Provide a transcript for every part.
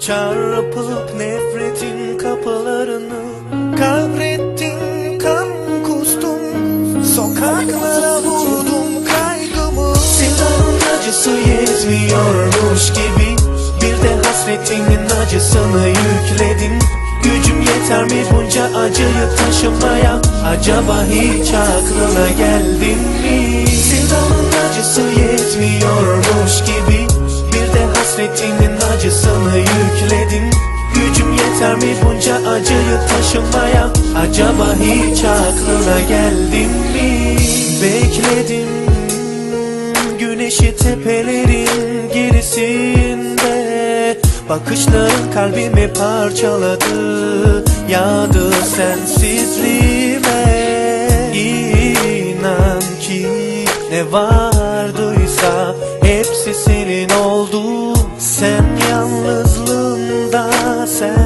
Çarpıp nefretin kapılarını Kahrettin kan kustum Sokaklara vurdum kaygımı. Sevdanın acısı yetmiyormuş gibi Bir de hasretinin acısını yükledin. Gücüm yeter mi bunca acıyı taşımaya? Acaba hiç aklına geldin mi hasretinin acısını yükledin. Gücüm yeter mi bunca acıyı taşımaya? Acaba hiç aklına geldin mi? Bekledim Güneşi tepelerin gerisinde. Bakışların kalbimi parçaladı. Yağdı sensizliğime. İnan ki ne vardıysa Hepsi senin oldu Sen yalnızlığında Sen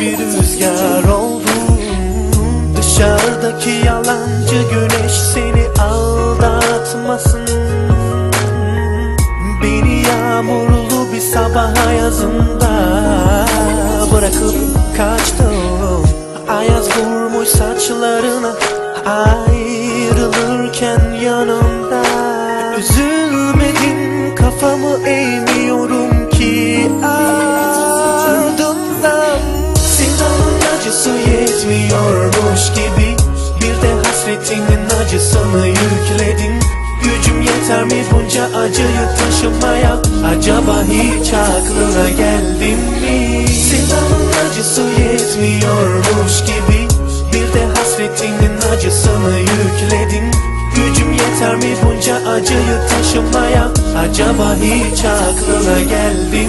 bir rüzgar oldun. Dışarıdaki yalancı güneş seni aldatmasın. Beni yağmurlu bir sabah ayazında Bırakıp kaçtım Ayaz vurmuş saçlarına Ayrılırken yanımda. Üzülmedin kafamı eğmiyorum yetmiyormuş gibi Bir de hasretinin acısını yükledin. Gücüm yeter mi bunca acıyı taşımaya? Acaba hiç aklına geldin mi? Sevdanın acısı yetmiyormuş gibi Bir de hasretinin acısını yükledin. Gücüm yeter mi bunca acıyı taşımaya? Acaba hiç aklına geldin